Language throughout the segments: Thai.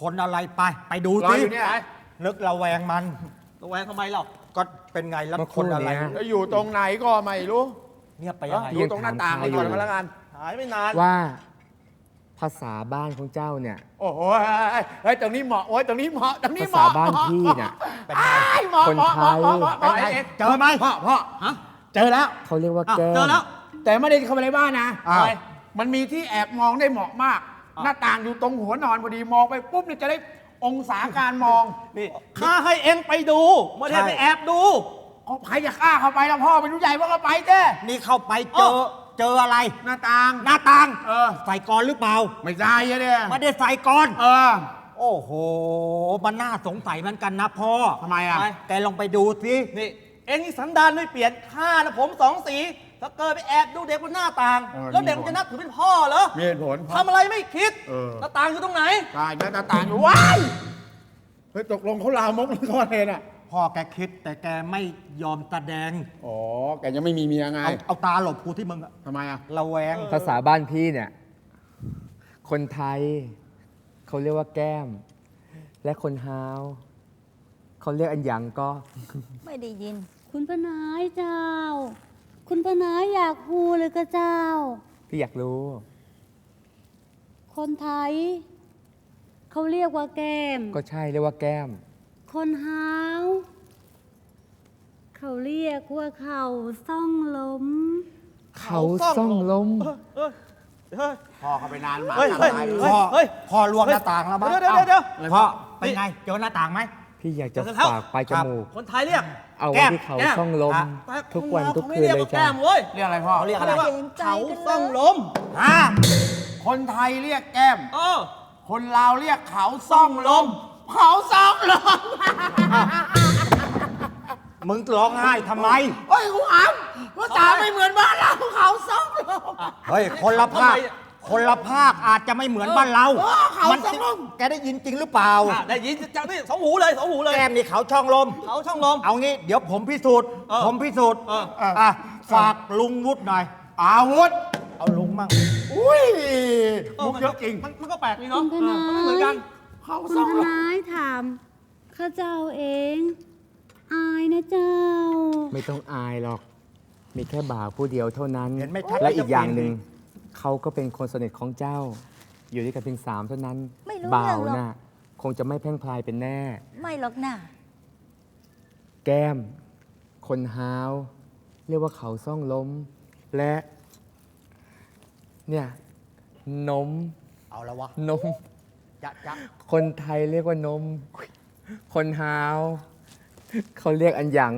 คนอะไรไป ไปดูรอสิอยู่เนี่ย นึกระแวงมัน ระแวงทำไมหรอกก็เป็นไงแล้วเมื่อคนอะไรครู่เนี้ยแล้วอยู่ตรงไหนก็ไม่รู้เนี่ยไปยังไงอยู่ตรงหน้าต่างไปก่อนมาแล้วกัน หายไม่นาน ว่าภาษาบ้านของเจ้าเนี่ย โอ้โหเฮ้ยตรงนี้เหมาะโอ้ยตรงนี้เหมาะตรงนี้ภาเหมาะษาบ้านพี่เนี่ยเป็นไง ไอ้เหมาะคนเหมาะไทยเหมาะเหมาะเหมาะเป็นไงไอ้เจอไหมพ่อพ่อฮะเจอแล้วเขาเรียกว่าอ้าวแก้มเจอแล้วแต่ไม่ได้เข้าไปในบ้านนะอ้าวอะไรมันมีที่แอบมองได้เหมาะมากห น้าต่างอยู่ตรงหัวนอนพอดีมองไปปุ๊บเนี่ยจะได้องศาการมองนี่ข้าให้เอ็งไปดูไม่ได้ไปแอบดูเอาใครจะกล้าเข้าไปแล้วพ่อเป็นผู้ใหญ่ว่าก็ไปเด้นี่เข้าไปเจอเออเจออะไร หน้าต่างหน้าต่างเออใส่กรหรือเปล่า ไม่ได้อะเนี่ยไม่ได้ใส่กรเออ โอ้โห มันน่าสงสัยเหมือนกันนะพ่อทำไมอะไปแกลองไปดูสินี่เอ็งนี่สันดานไม่เปลี่ยนข้านะผมสองสี ถ้าเกิดไปแอบดูเด็กบนหน้าต่าง เออแล้วเด็กมีมันผลจะนับถือเป็นพ่อเหรอมีเหตุผลทำอะไรไม่คิดเออ หน้าต่างอยู่ตรงไหน ตายหน้าต่างอยู่ว้ายเฮ้ยตกลงเขาลามกหรือเขาอะไรน่ะ พ่อแกคิดแต่แกไม่ยอมแสดง อ๋อ แกยังไม่มีเมียไงเอาเอาตาหลบกูที่มึงอะทำไมอะ ระแวง ภาษาบ้านพี่เนี่ย คนไทยเขาเรียกว่าแก้ม และคนฮาวเขาเรียกอันหยังก็ ไม่ได้ยิน คุณพนายเจ้า คุณพนายอยากฮูเลยก็เจ้า พี่อยากรู้ คนไทย เขาเรียกว่าแก้ม ก็ใช่เรียกว่าแก้ม คนหาวเขาเรียกว่าเข่าซ่องล้ม เขาซ่องล้มเฮ้ยเฮ้ยพ่อเขาไปนานหมาเฮ้ยตายเฮ้ยเลยพ่อเฮ้ย พ่อลวงหน้าต่างแล้วมั้งเดี๋ยวเดี๋ยวเดี๋ยว อ้าพ่อเป็นไงเจอหน้าต่างไหม พี่อยากจะเดี๋ยวเดี๋ยวฝากปลายจมูก คนไทยเรียกเอาแก้ไว้มที่เขาแก้มซ่องล้มแต่ทุกวันคทุกราคืนขาไม่รีเลยว่าจ้ะแก้มเว้ยเรียกอะไรพ่อเขาเรียกอะไรเขาเรียกว่าเกรงใจเขากันเลยซ่องล้มอ่าคนไทยเรียกแก้มเออคนลาวเรียกเขาซ่องลม เขาซ่องลม มึงร้องไห้ทำไมเฮ้ยกูอ้ำภาษาไม่เหมือนบ้านเราเขาซ่องลม เฮ้ย คนละภาคทำไม คนละภาคอาจจะไม่เหมือนบ้านเราเออเขามัซ่องลม แกได้ยินจริงหรือเปล่า อะได้ยินจากนี่สองหูเลยสองหูเลยแก้มนี่เขาช่องลม เขาช่องลม เอางี้เดี๋ยวผมพิสูจน์ เออผมพิสูจน์เออ อะฝากลุงวุฒิหน่อย อาวุธ เอาลุงมั่ง อุ้ยเออมุกเยอะจริง มันมันก็แปลกนี่เนาะคุณทนายเออมันไม่เหมือนกัน เขาคุณซ่องพลม นายถามข้าเจ้าเอง อายนะเจ้า ไม่ต้องอายหรอก มีแค่บ่าวผู้เดียวเท่านั้น เห็นไหมชัดและอีกอย่างหนึ่งจะปี เขาก็เป็นคนสนิทของเจ้า อยู่ด้วยกันเพียงสามเท่านั้นไม่รู้บ่าวเรื่องหรอก น่ะ คงจะไม่แพร่งพลายเป็นแน่ ไม่หรอกนะแก้ม คนฮาว เรียกว่าเขาซ่องล้ม และ เนี่ยนมเอาละวะนม จะจะคนไทยเรียกว่านม คนฮาว เขาเรียกอันหยัง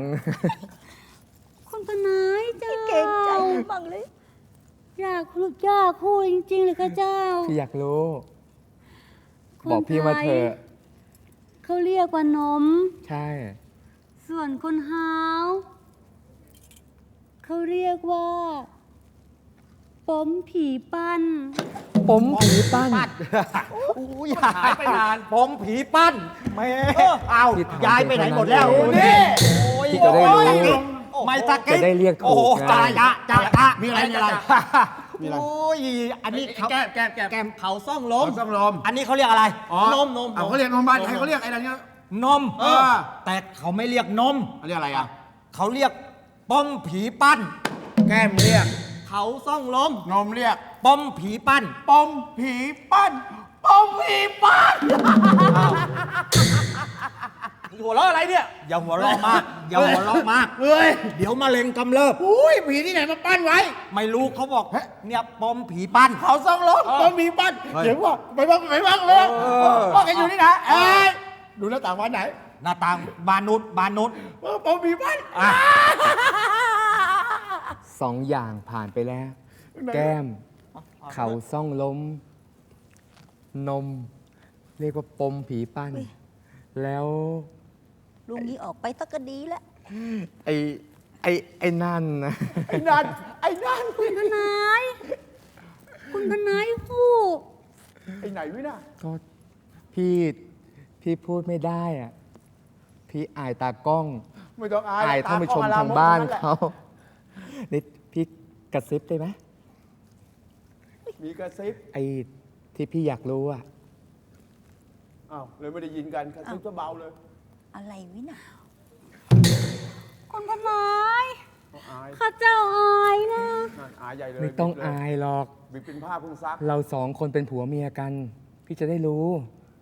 คุณพนายเจ้าเกรงใจกันบ้างเลย อยากรู้อยากฮูจริงๆเลยค่ะเจ้าพี่อยากรู้ คนบอกพี่มาเถอะ ไทยเขาเรียกว่านม ใช่ ส่วนคนหาวเขาเรียกว่าปมผีปั้นปมผีปั้นอุ้ยหายไปนานผมผีปั้นแม่เอาที่ถามย้ายไปไหนหมดแล้วเท่านั้นเองนี่ที่จะได้รู้ ไม่สักจะได้เรียกถูกโอ้โหไง จ้าจ้าจ้าจ้ามีอะไรมีอะไรมีอะไร โอ้ยอันนี้เขาแก้มแก้มแก้มแก้มเขาซ่องล้มเขาซ่องลม อันนี้เขาเรียกอะไรอ๋อนมนมเอาเขาเรียกนมบ้านไทยเขาเรียกอะไรเนี่ย นมเออ แต่เขาไม่เรียกนม เขาเรียกอะไรอะ เขาเรียกป้อมผีปั้น แก้มเรียกเขาซ่องล้มนมเรียก ป้อมผีปั้น ปมผีปั้น ปมผีปั้น หัวเราะอะไรเนี่ย อย่าหัวเราะมาก อย่าหัวเราะมาก เฮ้ยเดี๋ยวมะเร็งกำเริบ อุ้ยผีที่ไหนมาปั้นไว้ไม่รู้เขาบอกเนี่ยป้อมผีปั้น เขาซ่องลมปมผีปั้นเฮ้ยเดี๋ยวว่าไปบ้างไปบ้างเลยเออว่ากันอยู่นี่นะเอ้ยดูหน้าต่างวันไหนหน้าต่างบานนุษบานนุษเออปมผีปั้นอะสองอย่างผ่านไปแล้ว แก้ม เขาซ่องล้ม นม เรียกว่าปมผีปั้น แล้ว ลุงนี้ออกไปสักก็ดีแล้วไอ้ไอ้ไอ้นั่นนะ ไอ้นั่นไอ้นั่นคุณพนาย คุณพนายฮู้ไอ้ไหนวิน่ะก็พี่พี่พูดไม่ได้อะ พี่อายตากล้อง ไม่ต้องอายอายท่านผู้ชมตทางบ้านกล้องอลมกเขานี่พี่กระซิบได้ไหมมีกระซิบไอ้ที่พี่อยากรู้อะอ้าวเลยไม่ได้ยินกันกระซิบก็เบาเลย อะไรวิน่ะคุณพนายอายข้าเจ้าอายนะ นั่นอายใหญ่เลยไม่ต้องบิ๊กเลอายหรอก บิ๊กเป็นผ้าเพิ่งซัก เราสองคนเป็นผัวเมียกัน พี่จะได้รู้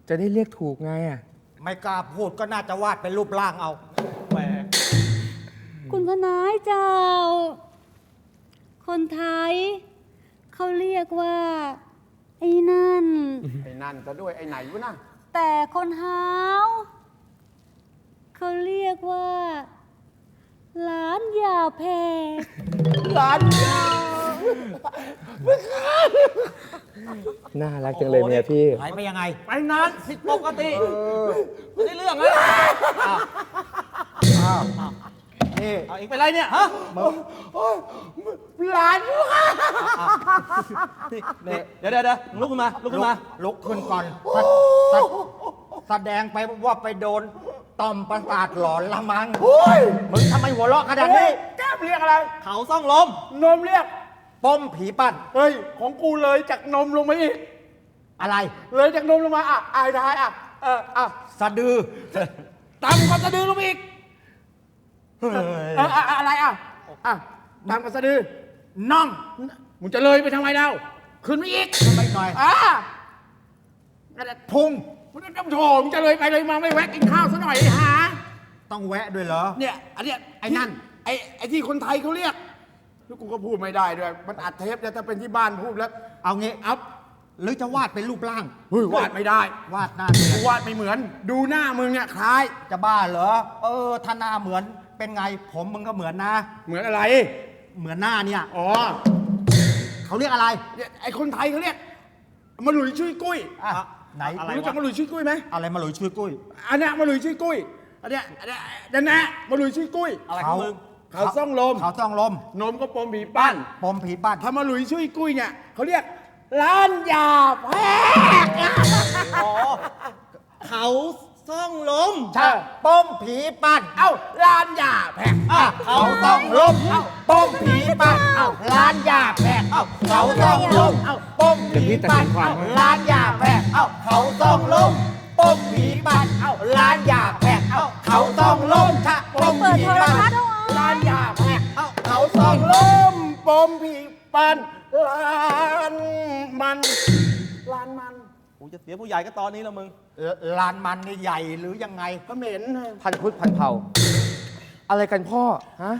จะได้เรียกถูกไงอะ ไม่กล้าพูดก็น่าจะวาดเป็นรูปร่างเอาแหมคุณพนายเจ้า คนไทย เขาเรียกว่า ไอ้นั่น ไอ้นั่นซะด้วยไอ้ไหนวะน่ะแต่คนหาว เขาเรียกว่าหลานยาแพรหลานยาน่ารักจังเลยเมียพี่ หายไปยังไง ไปนานผิดปกติไม่ได้เรื่องเลยนี่เอาอีกเป็นไรเนี่ยฮะหลานนี่เดี๋ยวเดี๋ยวเดี๋ยวลุกขึ้นมาลุกขึ้นมา ลุกขึ้นก่อนแสแสแสดงไปว่าไปโดน ต่อมประสาทหลอนละมังโอ้ยมึงทำไมหัวเราะขนาดนี้ แก้มเรียกอะไร เขาซ่องลม นมเรียก ป้มผีปั้นเฮ้ย ของกูเลยจากนมลงมาอีก อะไร เลยจากนมลงมาอะอายทายอะ เอออะสะดือตามกับสะดือลงมาอีกเอออะอะอะไรอะ อะตามกับสะดือน่อง มึงจะเลยไปทำไมเล่าขึ้นมาอีก ไปหน่อยอะกระดาษพุง มึงจะโถมึงจะเลยไปเลยมาไม่แวะกินข้าวซะหน่อยไอ้หาต้องแวะด้วยเหรอ เนี่ยอันเนี้ยไอ้นั่น ไอ้ไอ้ที่คนไทยเขาเรียกแล้วกูก็พูดไม่ได้ด้วย มันอัดเทปเนี่ยถ้าเป็นที่บ้านพูดแล้วเอางี้เอาหรือจะวาดเป็นรูปร่าง เฮ้ยวาดไม่ได้วาดหน้าเกลียกูดวาดไม่เหมือน ดูหน้ามึงเนี่ยคล้าย จะบ้าเหรอ เออถ้าหน้าเหมือนเป็นไงผมมึงก็เหมือนนะ เหมือนอะไร เหมือนหน้าเนี่ยอ๋อเขาเรียกอะไร เนี่ยไอ้คนไทยเขาเรียกมาหลุยช่วยกุ้ย อะ ไหนมึงรู้จักมาหลุยช่วยกุ้ยไหมอะไรมาหลุยช่วยกุ้ยอันเนี้ยมาหลุยช่วยกุ้ยอันเนี้ยอันเนี้ยอันเนี้ยมาหลุยช่วยกุ้ยอะไรของมึงเขาซ่องลมเขาต้องลม นมก็ปมผีปั้นปมผีปั้นถ้ามาหลุยช่วยกุ้ยเนี่ยเขาเรียกร้านยาแพทย์อ๋อเขา ซ่องลม ใช่ปมผีปั้นเอ้าร้านยาแพทย์อะเขาต้องลมปมผีปั้นเอ้าร้านยาแพรกเอ้าเขาต้องลมเอ้าปมผีปั้นเอ้าร้านยาแพรกเอ้าเขาต้องลมปมผีปั้นเอ้าร้านยาแพรกเอ้าเขาต้องลมถ้าปมเปิดผีโทรปั้นทัศน์เอาร้านยาแพทย์เอ้าเขาต้องลลมมปมผีปั้นร้านมันร้านมันกู จะเสียผู้ใหญ่ก็ตอนนี้แล้วมึงเอ่อลานมันนี่ใหญ่หรือยังไงก็เหม็นนะพันพุทธพันเผ่าอะไรกันพ่อฮะ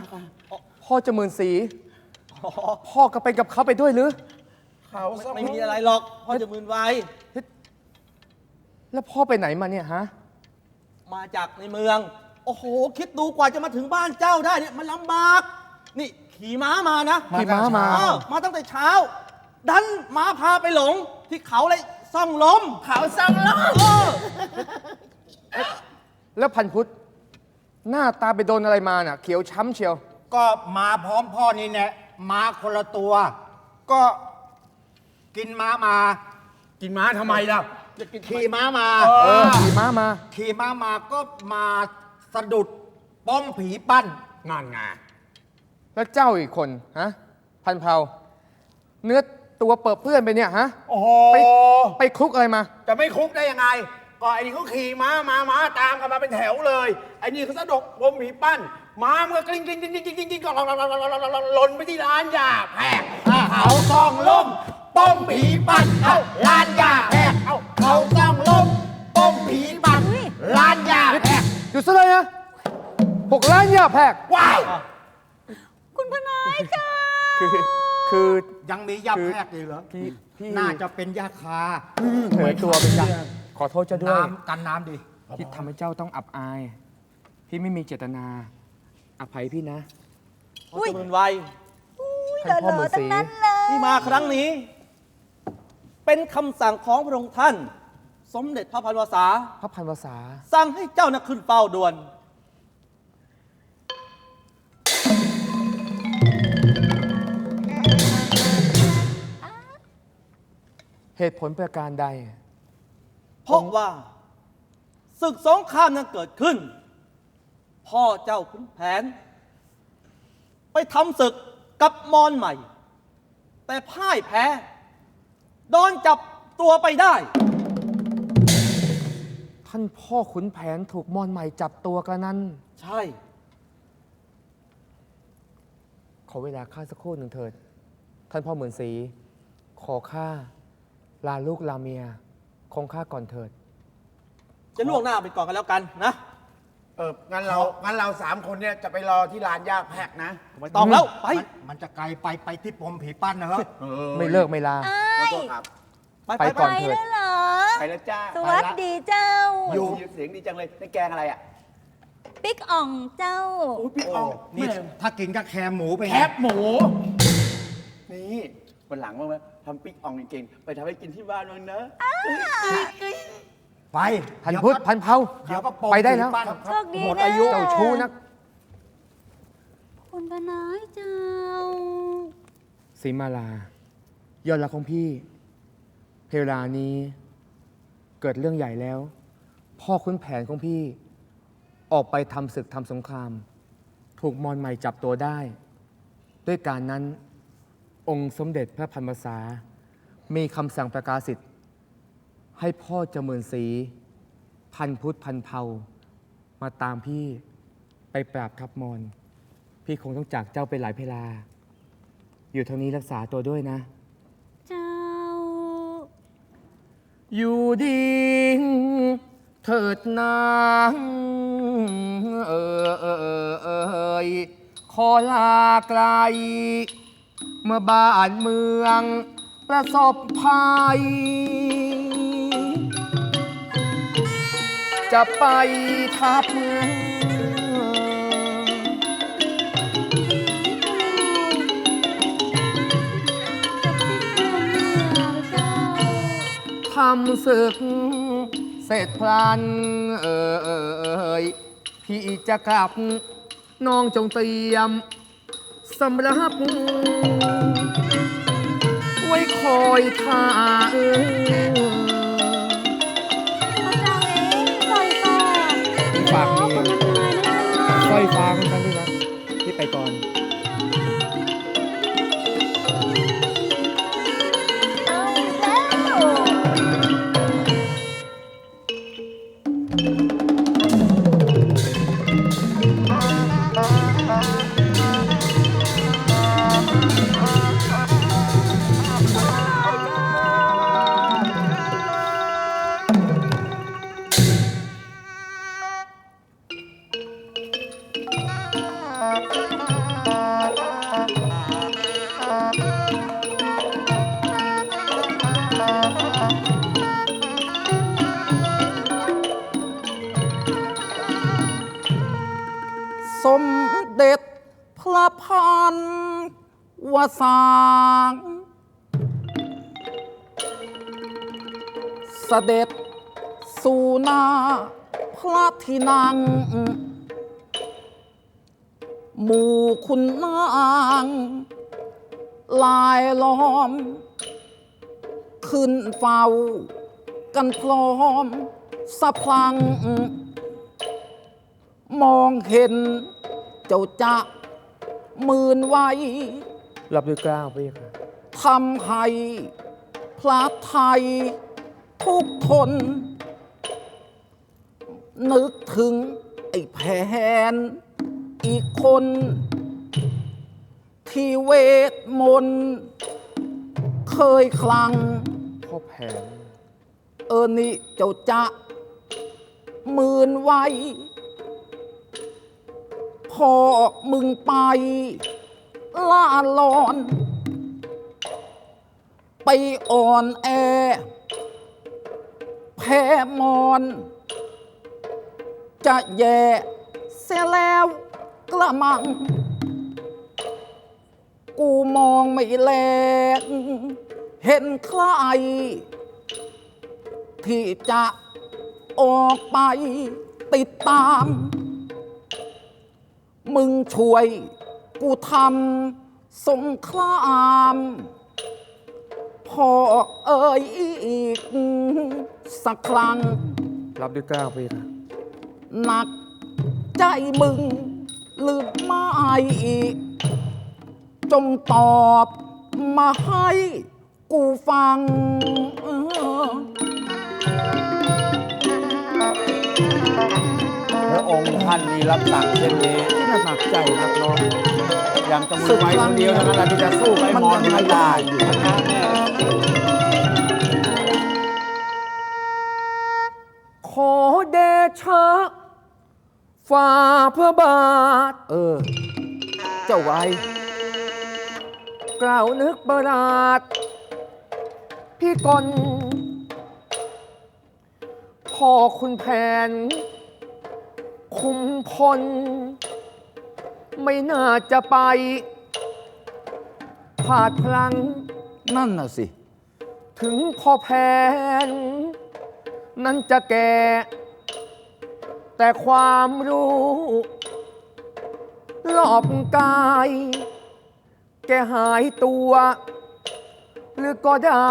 พ่อจะหมื่นสี พ่อก็ไปกับเขาไปด้วยหรือ เขาซ่องไม่มีอะไรหรอก พ่อจะมืนไวแล้วพ่อไปไหนมาเนี่ยฮะ มาจากในเมือง โอ้โห คิดดูกว่าจะมาถึงบ้านเจ้าได้เนี่ยมันลำบาก นี่ขี่ม้ามานะ ขี่ม้ามา เออมาตั้งแต่เช้า ดันม้าพาไปหลงที่เขาเลย ซ่องลมเขาซ่องลมเออแล้วพันพุทธหน้าตาไปโดนอะไรมาน่ะ เขียวช้ำเชียว ก็มาพร้อมพ่อนี่แน่มาคนละตัว ก็กินม้ามา กินม้าทำไมล่ะจะกินขี่ม้ามาเออขี่ม้ามา ขี่ม้ามาก็มาสะดุดป้อมผีปั้นนั่นไงแล้วเจ้าอีกคนฮะพันเผาเนื้อ ตัวเปิดเพื่อนไปเนี่ยฮะ โอ้โหไปไปคลุกอะไรมา จะไม่คุกได้ยังไงก็ไอ้นี่เขาขี่ม้ามาม้าตามกันมาเป็นแถวเลยไอ้นี่เขาสะดกวมผีปั้นม้ามันก็กลิ้งกลิ้งกลิ้งกลิ้งกลิ้งกลิ้งกลิ้งก็หล่นไปที่ร้านยาแพรกเขาต้องล้มป้อมผีปั้นเอ้าลานยาแพรกเอ้าเขาต้องล้มป้อมผีปั้นลานยาแพรกหยุดซะเลยนะหกล้านยาแพรกว้ายคุณพนายเจ้าคือคือ ยังมียาแพรกอีกเหรอพี่พี่ น่าจะเป็นยาคาเหมือนตัวเป็นยาขอโทษเจ้าด้วย น้ำกันน้ำดิที่ทำให้เจ้าต้องอับอาย พี่ไม่มีเจตนา อภัยพี่นะพ่อจะมืนไวท่านพ่อเหมืลืออๆทั้สีงนั้นเลยที่มาครั้งนี้ เป็นคำสั่งของพระองค์ท่าน สมเด็จพระพันวษา พระพันวษา สั่งให้เจ้านักขึ้นเฝ้าด่วน เหตุผลประการใด เพราะว่าศึกสงครามนั้นเกิดขึ้น พ่อเจ้าขุนแผน ไปทำศึกกับมอนใหม่ แต่พ่ายแพ้โดนจับตัวไปได้ ท่านพ่อขุนแผนถูกมอนใหม่จับตัวกันนั้น ใช่ ขอเวลาข้าสักครู่หนึ่งเถิด ท่านพ่อเหมือนสี ขอข้า ลาลูกลาเมีย คงข้าก่อนเถิด จะล่วงหน้าไปก่อนกันแล้วกันนะเอองั้นเรางั้นเราสามคนเนี่ยจะไปรอที่ลานย่าแพรกนะไม่ต้องแล้วไป มันมันจะไกลไปไปที่ปมผีปั้นนะครับไม่เลิกไม่ลา อ้าขอยโทษครับ ไปไปไปก่ไปอนเถิดแล้วเหรอ ไปแล้วจ้าสวัสดีเจ้า อยู่เสียงดีจังเลยในแกงอะไรอะปิ๊กอ่องเจ้าโอ้ยพี่อองนี่ถ้ากินก็แคมหมูไปแคบหมูนี่วันหลังว่าไหม ทำปิ๊กอ่องเก่งๆไปทำให้กินที่บ้านมั้างนะ ไปพันพุทธพันเผาเดี๋ยวก็ปมไปได้แล้วผีปั้นโชคดีหมดนะอายุ เจ้าชู้นักคุณพนายเจ้า สีมาลา ยอดรักของพี่ เพลานี้ เกิดเรื่องใหญ่แล้ว พ่อขุนแผนของพี่ ออกไปทำศึกทำสงคราม ถูกมอนใหม่จับตัวได้ ด้วยการนั้น องค์สมเด็จพระพันวษา มีคำสั่งประกาศสิทธิ์ให้พ่อเจมินศรีพันพุทธพันเผามาตามพี่ไปปราบทัพมอนพี่คงต้องจากเจ้าไปหลายเพลา อยู่เท่านี้รักษาตัวด้วยนะ เจ้า อยู่ดีเถิดนางเออเออเออเอยขอลาไกล เมื่อบ้านเมืองประสบภัย จะไปทับเมืองทำศึกเสร็จพลัน เออเออเอยพี่จะกลับน้องจงเตรียมสำรับ คอยท่าเออพระเจ้าเองสร้อยฟ้าฝากขอเมีคุยณพนายไม่ได้สร้อยฟ้าของฉันด้วยนะพี่ไปก่อน ด็จสู่นาพระที่นั่งหมู่คุณนางลายล้อม ขึ้นเฝ้า กันพร้อมสะพลัง มองเห็นเจ้าจะมืนไว้รับด้วยกล้าวพี่ค่ะทำให้พระไทย ทุกทนนึกถึงไอ้แผน อีกคน ที่เวทมนต์เคยคลัง พ่อแผน เออนี่เจ้าจะมืนไว้ พอมึงไป ล่าลอน ไปอ่อนแอ แพ้มอน จะแย่เสียแล้วกระมัง กูมองไม่แลกเห็นใคร ที่จะออกไปติดตาม มึงช่วยกูทำสงคราม พอเอ่ยอีก สักครั้ง รับด้วยกล้าวพี่ค่ะหนักใจมึง หรือไม่อีกจงตอบมาให้กูฟัง องค์ท่านมีรับสั่งเช่นนี้ที่น่าหนักใจนักเนาะอย่างจำมือไว้คนเดียวเท่านั้นแหละที่จะสู้ไอ้มอนไม่ได้อยู่ชนะแน่ขอเดชะฝ่าพระบาท เออ เจ้าไว้ กล่าวนึกประหลาด พี่กนพ่อคุณแผน คุมพล ไม่น่าจะไปผาดพลังนั่นน่ะสิ ถึงพ่อแผนนั้นจะแก่ แต่ความรู้รอบกาย แกหายตัว หรือก็ได้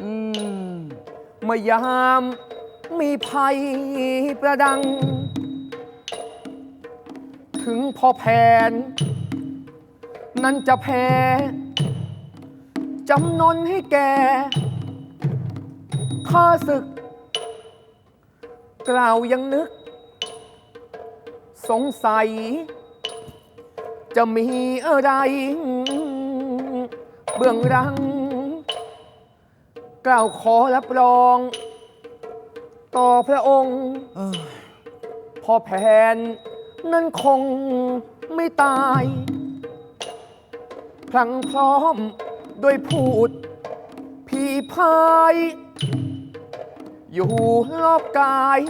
อืม เมื่อยามมีภัยประดัง ถึงพอแผนนั้นจะแพ้จำนนให้แกข้าศึก กล่าวยังนึก สงสัย จะมีอะไร เบื้องหลัง กล่าวขอรับรอง ต่อพระองค์เออพอแผน นั้นคงไม่ตาย พลังพร้อมด้วยพูดผีพาย อยู่รอบกาย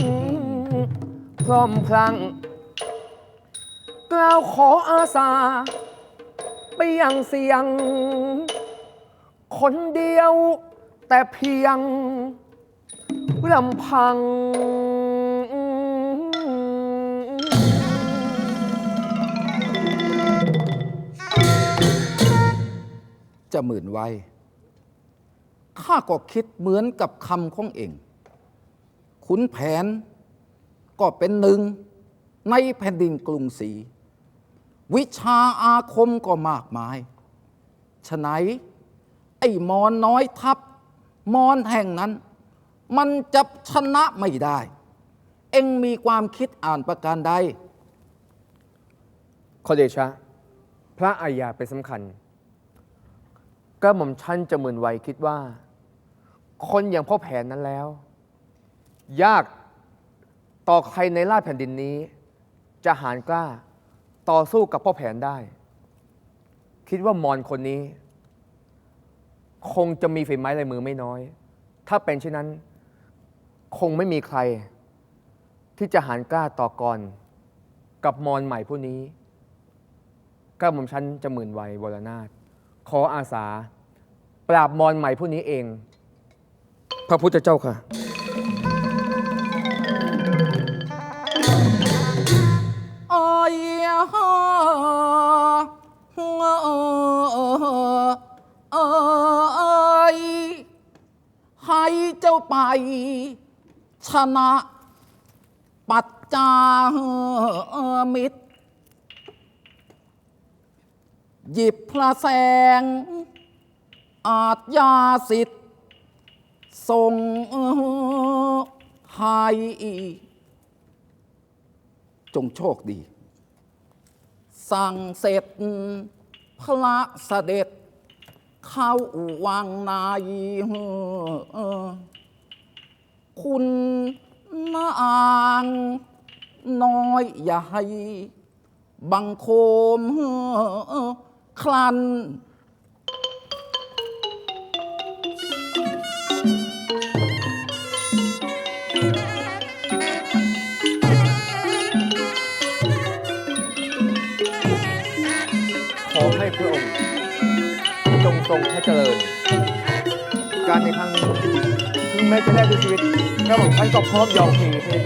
พร้อมพลัง กล่าวขออาสา ไปยังเสียง คนเดียวแต่เพียงลำพัง จะหมื่นไว้ ข้าก็คิดเหมือนกับคำของเอง ขุนแผนก็เป็นหนึ่งในแผ่นดินกรุงศรี วิชาอาคมก็มากมาย ฉะไหน ไอ้มอนน้อยทัพมอนแห่งนั้น มันจะชนะไม่ได้ เอ็งมีความคิดอ่านประการใดขอเดชะ พระอาญาเป็นสำคัญ ก็หม่อมชันจะหมื่นไวคิดว่า คนอย่างพ่อแผนนั้นแล้ว ยากต่อใครในราชแผ่นดินนี้ จะหารกล้าต่อสู้กับพ่อแผนได้ คิดว่ามอนคนนี้ คงจะมีฝีไม้ลายมือไม่น้อย ถ้าเป็นเช่นนั้น คงไม่มีใคร ที่จะหารกล้าต่อกรกับมอนใหม่ผู้นี้ก้าหม่อมชั้นจะหมื่นวัยวรนาถ ขออาสา ปราบมารใหม่ผู้นี้เอง พระพุทธเจ้าค่ะ โอ้ยฮอเอ้ยให้เจ้าไป ชนะ ปัจจามิตร หยิบพระแสง อาจยาสิทธิ์ทรงให้จงโชคดี สั่งเสร็จพระเสด็จ เข้าวังในคุณนางน้อยใหญ่บังโคม คลัน ขอให้พระองค์จงทรงพระเจริญ การในครั้งนี้ถึงแม้จะได้ด้วยชีวิตก้าหม่อมชั้นก็พร้อมยอมเพลงให้